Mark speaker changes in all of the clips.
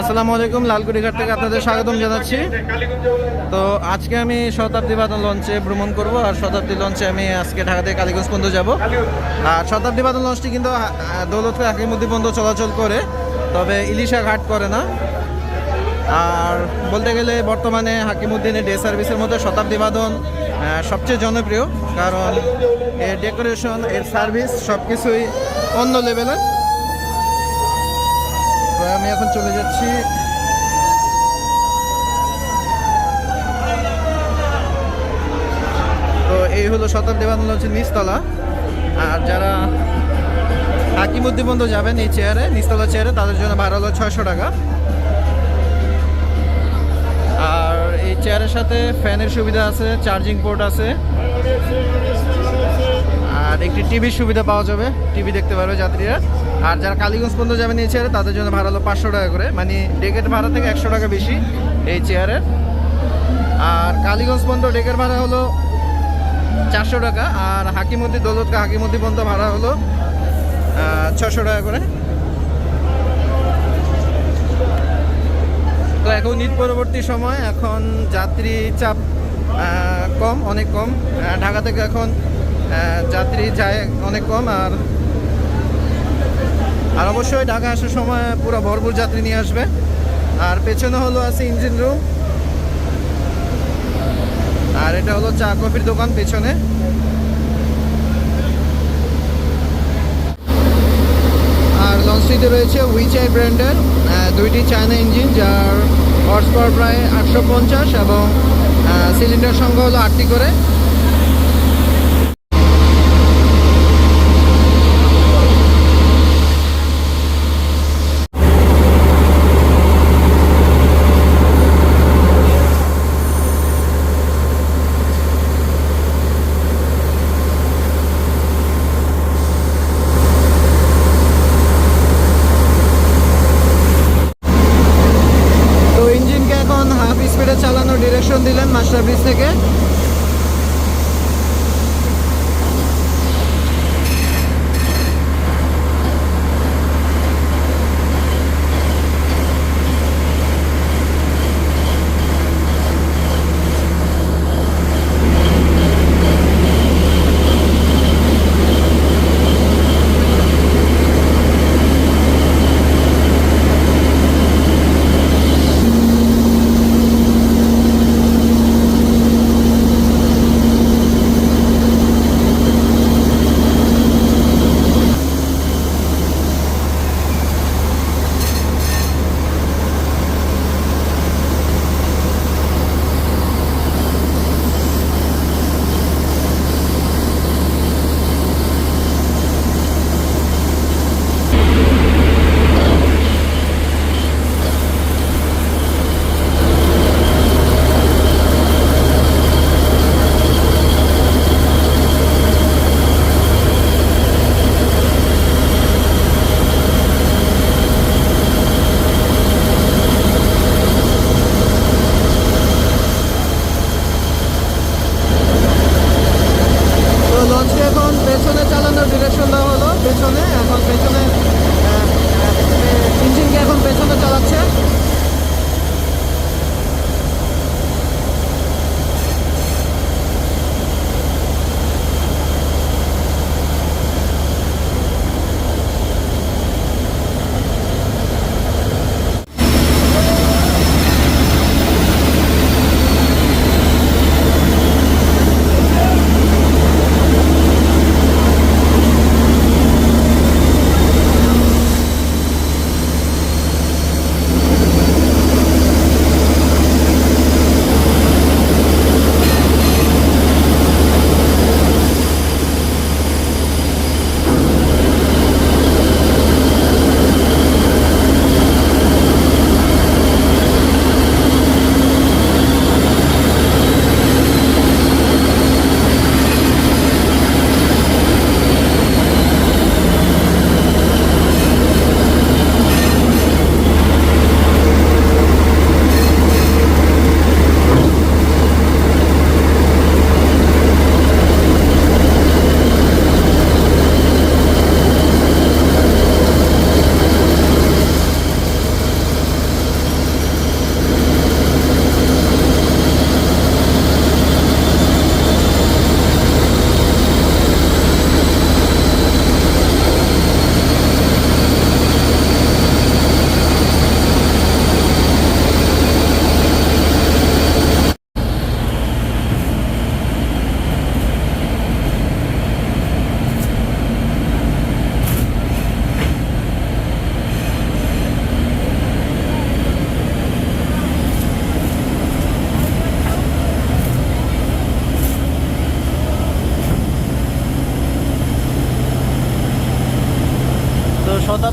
Speaker 1: আসসালামু আলাইকুম লালকুড়ি ঘাট থেকে আপনাদের স্বাগতম জানাচ্ছি। তো আজকে আমি শতাব্দী বাদন লঞ্চে ভ্রমণ করব, আর শতাব্দী লঞ্চে আমি আজকে ঢাকা থেকে কালীগঞ্জ পর্যন্ত যাব। আর শতাব্দী বাদন লঞ্চটি কিন্তু দৌলতপুর হাকিমুদ্দি পর্যন্ত চলাচল করে, তবে ইলিশা ঘাট করে না। আর বলতে গেলে বর্তমানে হাকিমুদ্দিনের ডে সার্ভিসের মধ্যে শতাব্দী বাদন সবচেয়ে জনপ্রিয়, কারণ এর ডেকোরেশন, এর সার্ভিস সব কিছুই অন্য লেভেলের তো আমি এখন চলে যাচ্ছি। তো এই হলো শতাব্দী বাদন হচ্ছে নিচতলা। আর যারা হাকিমুদ্দি বন্ধু যাবেন এই চেয়ারে, নিচতলা চেয়ারে, তাদের জন্য ভাড়া হলো ছয়শো টাকা। আর এই চেয়ারের সাথে ফ্যানের সুবিধা আছে, চার্জিং পোর্ট আছে। আর একটি টিভির সুবিধা পাওয়া যাবে, টিভি দেখতে পারবে যাত্রীরা। আর যারা কালীগঞ্জ পর্যন্ত যাবেন এই চেয়ারে, তাদের জন্য ভাড়া হলো পাঁচশো টাকা করে। মানে ডেকের ভাড়া থেকে একশো টাকা বেশি এই চেয়ারের আর কালীগঞ্জ পর্যন্ত ডেকের ভাড়া হলো চারশো টাকা, আর হাকিমতি, দৌলতকা হাকিমতি পর্যন্ত ভাড়া হলো ছশো টাকা করে। তো এখন ঈদ পরবর্তী সময়, এখন যাত্রী চাপ কম, অনেক কম। ঢাকা থেকে এখন যাত্রী যায় অনেক কম, আর আর অবশ্যই ঢাকা আসার সময় পুরো ভরপুর যাত্রী নিয়ে আসবে। আর পেছনে হলো আছে ইঞ্জিন রুম আর এটা হলো চা কফির দোকান পেছনে। আর লঞ্চটিতে রয়েছে উইচাই ব্র্যান্ডের দুইটি চায়না ইঞ্জিন যার হর্স পাওয়ার প্রায় আটশো পঞ্চাশ এবং সিলিন্ডার সংখ্যা হলো আটটি করে। দিলেন থেকে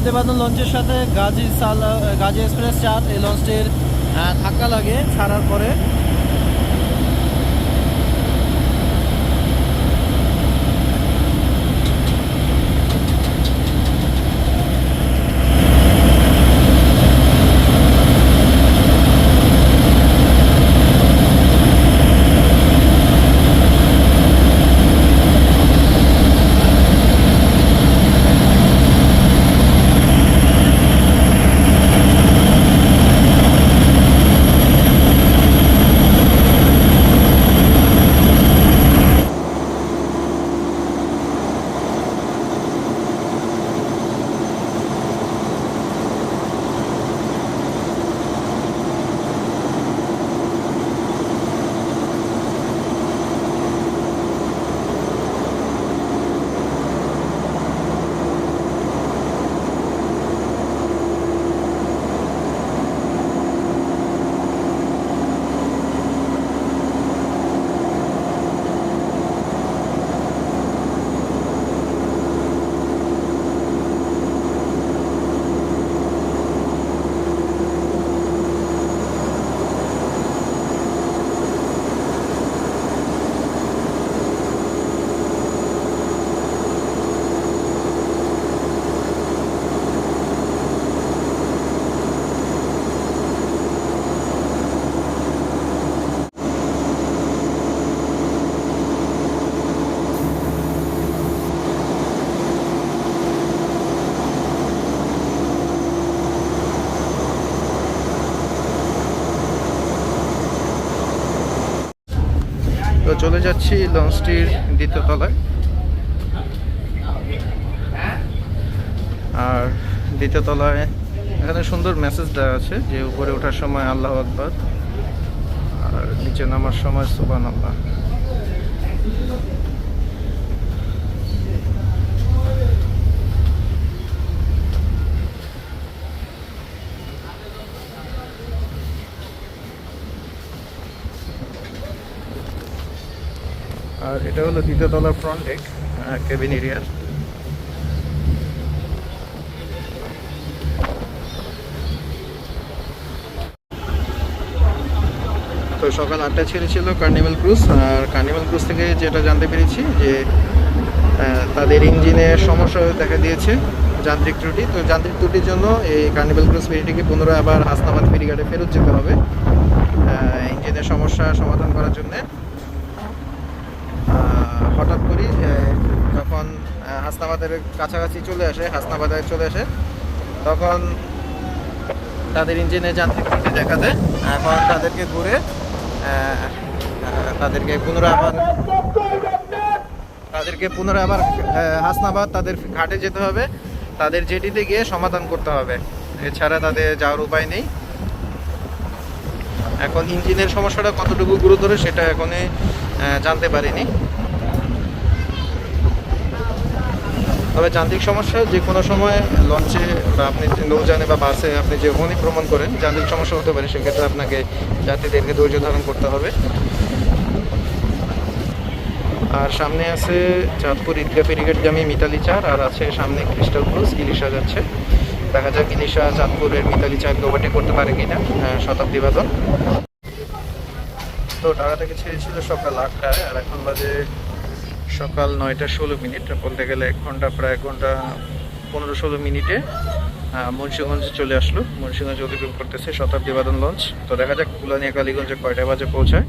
Speaker 1: শতাব্দী বাদন লঞ্চের সাথে গাজী সাল গাজী এক্সপ্রেস চার এই লঞ্চটির ধাক্কা লাগে, ছাড়ার পরে চলে যাচ্ছি লঞ্চটির দ্বিতীয় তলায়। আর দ্বিতীয় তলায় এখানে সুন্দর মেসেজ দেওয়া আছে যে উপরে ওঠার সময় আল্লাহ আকবর, আর নিচে নামার সময় সুবান আল্লাহ আর এটা হলো দ্বিতীয় তলার ফ্রন্ট ডেক কেবিন এরিয়ার তো সকাল আটটায় ছেড়েছিল কার্নিভাল ক্রুজ আর কার্নিভাল ক্রুজ থেকে যেটা জানতে পেরেছি যে তাদের ইঞ্জিনে সমস্যা দেখা দিয়েছে যান্ত্রিক ত্রুটি। তো যান্ত্রিক ত্রুটির জন্য এই কার্নিভাল ক্রুজ ফেরিটিকে পুনরায় আবার হাসনাবাদ ফেরিঘাটে ফেরত যেতে হবে ইঞ্জিনের সমস্যা সমাধান করার জন্যে। হঠাৎ করি যখন হাসনাবাদের কাছাকাছি চলে আসে, হাসনাবাদে চলে আসে, তখন তাদের ইঞ্জিনে যান্ত্রিক ত্রুটি দেখা দেয়। এখন তাদেরকে ঘুরে তাদেরকে পুনরায় আবার তাদেরকে পুনরায় আবার হাসনাবাদ তাদের ঘাটে যেতে হবে। তাদের জেটিতে গিয়ে সমাধান করতে হবে। এছাড়া তাদের যাওয়ার উপায় নেই। এখন ইঞ্জিনের সমস্যাটা কতটুকু গুরুতর, সেটা এখনই জানতে পারিনি। তবে যান্ত্রিক সমস্যা যে কোনো সময় লঞ্চে বা আপনি যে নৌযানে বা বাসে আপনি যখনই ভ্রমণ করেন যান্ত্রিক সমস্যা হতে পারে সেক্ষেত্রে আপনাকে যাত্রীদেরকে ধৈর্য ধারণ করতে হবে। আর সামনে আছে চাঁদপুর ঈদগা ফেরিঘাটগামী মিতালি চার আর আছে সামনে ক্রিস্টাল ক্রুজ ইলিশা যাচ্ছে। দেখা যাক ইলিশা চাঁদপুরের মিতালি চারকে ওভারটেক করতে পারে কিনা আহ, শতাব্দী বাদন তো ঢাকা থেকে ছেড়েছিল সকাল আটটায় আর এখন বাজে সকাল নয়টা ষোলো মিনিট, বলতে গেলে এক ঘণ্টা, প্রায় এক ঘণ্টা পনেরো ষোলো মিনিটে মুন্সিগঞ্জে চলে আসলো। মুন্সিগঞ্জ অতিক্রম করতেছে শতাব্দী বাদন লঞ্চ। তো দেখা যাক কুলানিয়া কালীগঞ্জে কয়টা বাজে পৌঁছায়।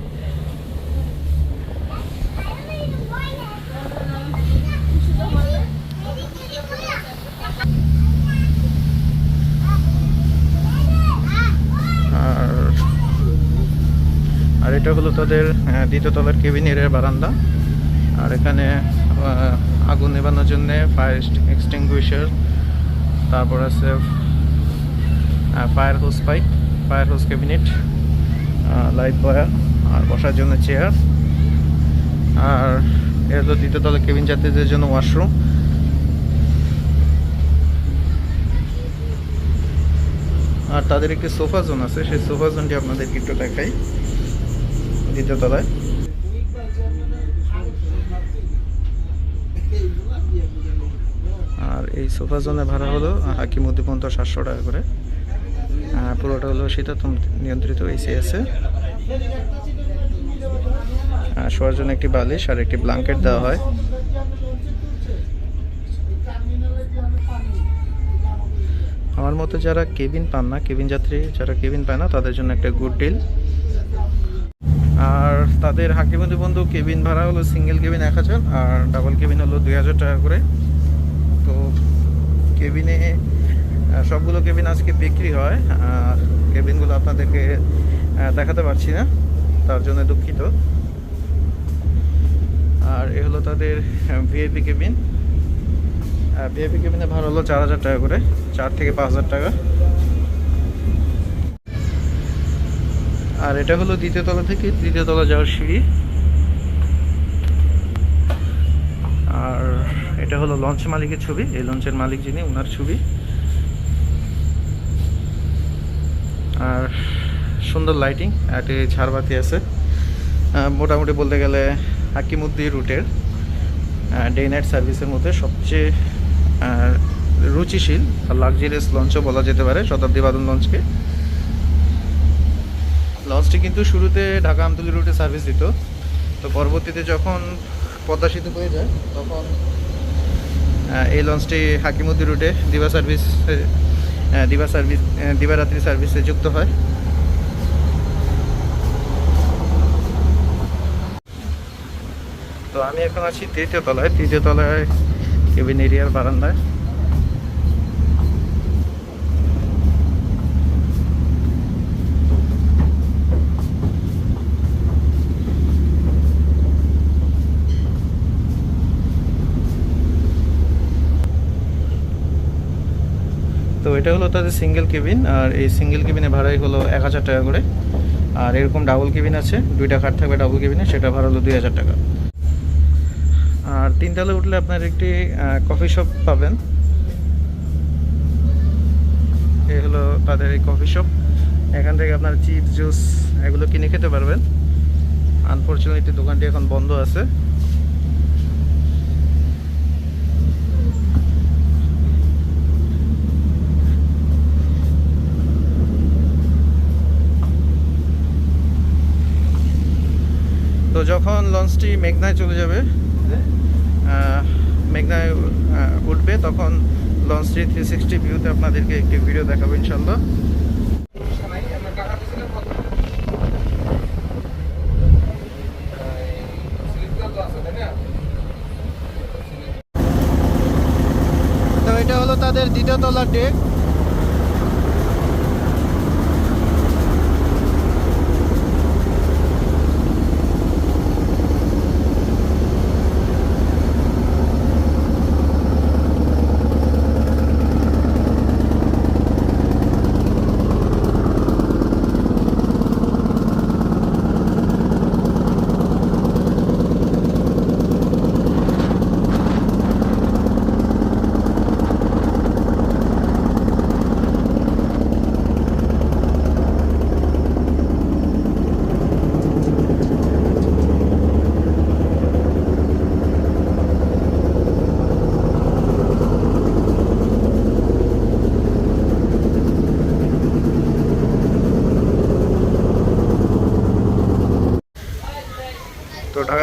Speaker 1: আর এটা হলো তাদের দ্বিতীয় তলার কেবিনের বারান্দা। আর এখানে আগুন নেবানোর জন্য ফায়ার এক্সটিংগুইশার তারপর আছে fire hose pipe fire hose cabinet light বয়ার আর বসার জন্য চেয়ার আর এ হলো দ্বিতীয় তলার কেবিন যাত্রীদের জন্য ওয়াশরুম আর তাদের একটি সোফা জোন আছে, সেই সোফা জোনটি আপনাদেরকে একটু দেখাই, দ্বিতীয় তলায়। আর এই সোফা জোনের ভাড়া হলো হাকিমুদ্দি পর্যন্ত সাতশো টাকা করে। পুরোটা হলো শীতাতম নিয়ন্ত্রিত এসি আছে শোয়ার জন্য একটি বালিশ আর একটি ব্ল্যাঙ্কেট দেওয়া হয়। আমার মতো যারা কেবিন পান না, কেবিন যাত্রী যারা কেবিন পায় না, তাদের জন্য একটা গুড ডিল আর তাদের হাকিমতি বন্ধু কেবিন ভাড়া হলো সিঙ্গেল কেবিন এক হাজার, আর ডাবল কেবিন হলো দুই হাজার টাকা করে। কেবিনে সবগুলো কেবিন আজকে বিক্রি হয়। আর কেবিনগুলো আপনাদেরকে দেখাতে পারছি না, তার জন্য দুঃখিত। আর এ হলো তাদের ভিআইপি কেবিন। ভিআইপি কেবিনে ভাড়া হলো চার হাজার টাকা করে, চার থেকে পাঁচ হাজার টাকা। আর এটা হলো দ্বিতীয় তলা থেকে তৃতীয় তলা যাওয়ার সিঁড়ি আর এটা হলো লঞ্চ মালিকের ছবি। এই লঞ্চের মালিক যিনি ওনার ছবি। আর সুন্দর লাইটিং একটি ঝাড়বাতি আছে। মোটামুটি বলতে গেলে হাকিমুদ্দি রুটের ডে নাইট সার্ভিসের মধ্যে সবচেয়ে রুচিশীল আর লাক্সারিয়াস লঞ্চও বলা যেতে পারে শতাব্দী বাদন লঞ্চকে লঞ্চটি কিন্তু শুরুতে ঢাকা আমতলী রুটে সার্ভিস দিত। তো পরবর্তীতে যখন পদ্মা সেতু হয়ে যায়, তখন এই লঞ্চটি হাকিমুদ্দি রুটে দিবা সার্ভিস দিবা সার্ভিস দিবারাত্রি সার্ভিসে যুক্ত হয়। তো আমি এখন আছি তৃতীয় তলায়। তৃতীয় তলায় কেবিন এরিয়ার বারান্দায়। এটা হলো তাদের সিঙ্গেল কেবিন আর এই সিঙ্গেল কেবিনে ভাড়াই হলো এক হাজার টাকা করে। আর এরকম ডাবল কেবিন আছে, দুইটা খাট থাকবে ডাবল কেবিনে সেটা ভাড়া হলো দুই হাজার টাকা। আর তিনতলা উঠলে আপনার একটি কফি শপ পাবেন। এই হলো তাদের এই কফি শপ এখান থেকে আপনার চিপস জুস এগুলো কিনে খেতে পারবেন। আনফর্চুনেটলি দোকানটি এখন বন্ধ আছে। যখন লঞ্চটি মেঘনায় চলে যাবে মেঘনায় উঠবে, তখন লঞ্চটি থ্রি সিক্সটি ভিউতে আপনাদেরকে একটি ভিডিও দেখাবো ইনশাল্লাহ এটা হলো তাদের দ্বিতীয় তলার ডেক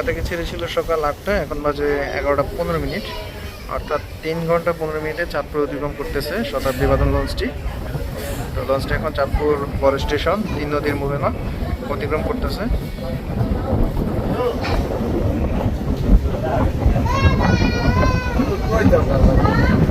Speaker 1: থেকে ছেড়েছিল সকাল আটটা, এখন বাজে এগারোটা পনেরো মিনিট অর্থাৎ তিন ঘণ্টা পনেরো মিনিটে চাঁদপুর অতিক্রম করতেছে শতাব্দী বাদন লঞ্চটি তো লঞ্চটি এখন চাঁদপুর ফরেস্ট স্টেশন, তিন নদীর মোহনা অতিক্রম করতেছে Thank you.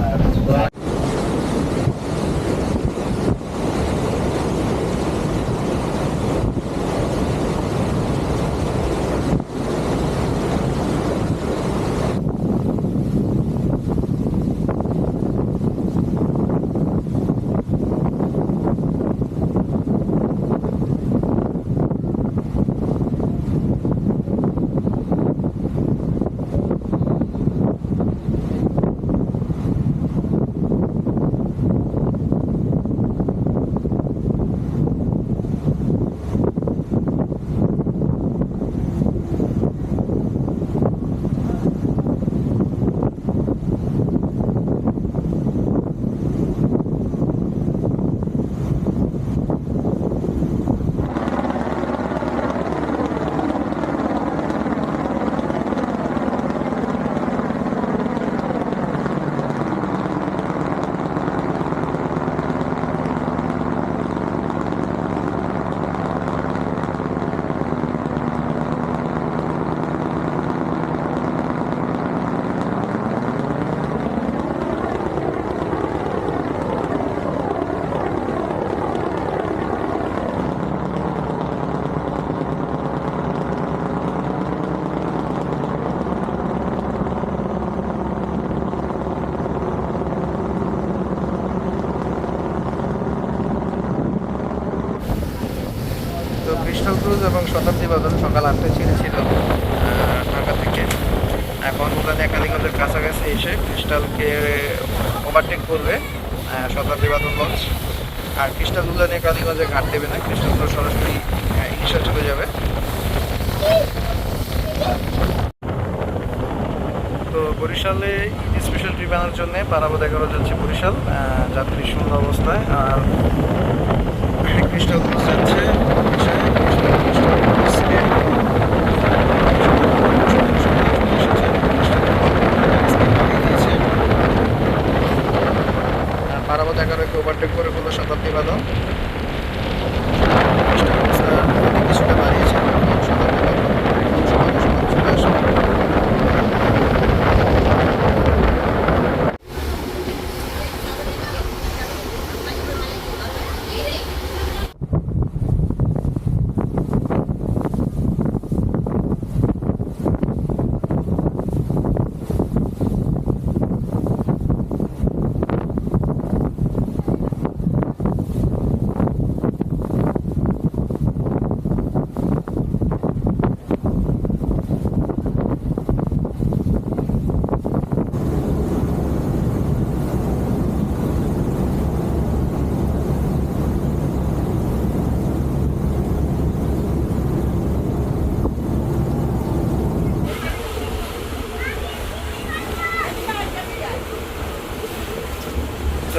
Speaker 1: শতাব্দী বাদল সকাল আটটায় ছেড়েছিল। ঢাকা থেকে। এখন উলানিয়া কালীগঞ্জের কাছাকাছি এসে ক্রিস্টালকে ওভারটেক করবে শতাব্দী বাদল লঞ্চ আর ক্রিস্টাল উলানিয়া কালীগঞ্জে ঘাট দেবে না ক্রিস্টালগুলো সরাসরি ইলিশা চলে যাবে। তো বরিশালে স্পেশাল ট্রিপ আনার জন্য পারাবত এগারো যাচ্ছে বরিশাল যাত্রী শূন্য অবস্থায়। আর ক্রুজ যাচ্ছে পারাবত এগারোকে ওভারটেক করে ফেলল শতাব্দী বাদন ক্রিস্টাল ক্রুজটা কিছুটা বাড়িয়েছে শতাব্দী বাদন সমানে সমান চলে আসবে তো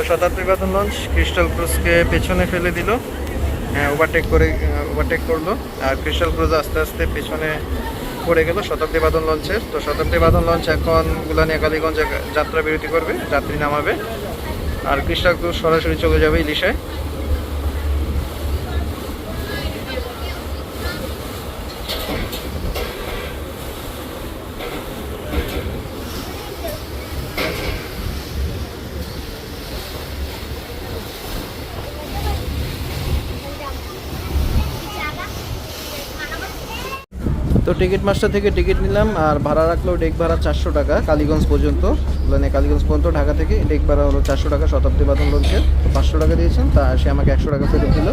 Speaker 1: শতাব্দী বাদন লঞ্চ ক্রিস্টাল ক্রুজকে পেছনে ফেলে দিল। হ্যাঁ ওভারটেক করে ওভারটেক করল। আর ক্রিস্টাল ক্রুজ আস্তে আস্তে পেছনে পড়ে গেল শতাব্দী বাদন লঞ্চের তো শতাব্দী বাদন লঞ্চ এখন গুলানিয়া কালীগঞ্জে যাত্রা বিরতি করবে, যাত্রী নামাবে। আর ক্রিস্টাল ক্রুজ সরাসরি চলে যাবে ইলিশায়। তো টিকিট মাস্টার থেকে টিকিট নিলাম আর ভাড়া রাখল ডেক ভাড়া চারশো টাকা, কালীগঞ্জ পর্যন্ত। মানে কালীগঞ্জ পর্যন্ত, ঢাকা থেকে ডেক ভাড়া হলো চারশো টাকা, শতাব্দী বাদন লঞ্চের তো পাঁচশো টাকা দিয়েছেন, তা সে আমাকে একশো টাকা ফেরত দিল।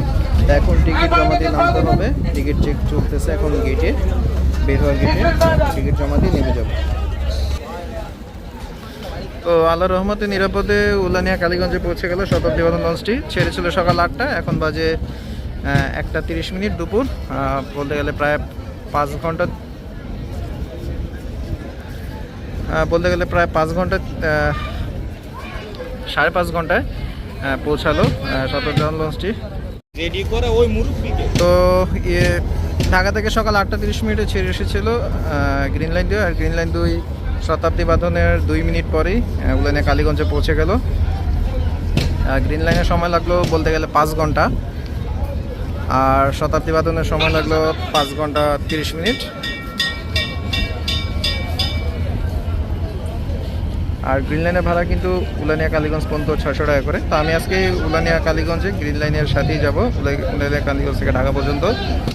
Speaker 1: এখন টিকিট জমা দিয়ে নামতে হবে, টিকিট চেক চলতেছে এখন গেটে বের হওয়ার গেটে টিকিট জমা দিয়ে নেমে যাব। তো আল্লাহ রহমতে নিরাপদে উলানিয়া কালীগঞ্জে পৌঁছে গেল শতাব্দী বাদন লঞ্চটি ছেড়েছিল সকাল আটটা, এখন বাজে একটা তিরিশ মিনিট দুপুর। বলতে গেলে প্রায় পাঁচ ঘণ্টা আহ, বলতে গেলে প্রায় পাঁচ ঘণ্টা সাড়ে পাঁচ ঘন্টায় পৌঁছালো বাদন লঞ্চটি।
Speaker 2: রেডি করে ওই মুরব্বীকে।
Speaker 1: তো ইয়ে ঢাকা থেকে সকাল আটটা তিরিশ মিনিটে ছেড়ে এসেছিল গ্রিন লাইন দিয়ে আর গ্রিন লাইন দুই শতাব্দী বাঁধনের দুই মিনিট পরেই আহ, উলানিয়া কালীগঞ্জে পৌঁছে গেল। গ্রিন লাইনের সময় লাগল বলতে গেলে পাঁচ ঘণ্টা। আর শতাব্দী বাদনের সময় লাগল পাঁচ ঘণ্টা তিরিশ মিনিট। আর গ্রিন লাইনের ভাড়া কিন্তু উলানিয়া কালীগঞ্জ পর্যন্ত ছয়শো টাকা করে। তো আমি আজকে উলানিয়া কালীগঞ্জে গ্রিন লাইনের সাথেই যাব উলানিয়া কালীগঞ্জ থেকে ঢাকা পর্যন্ত।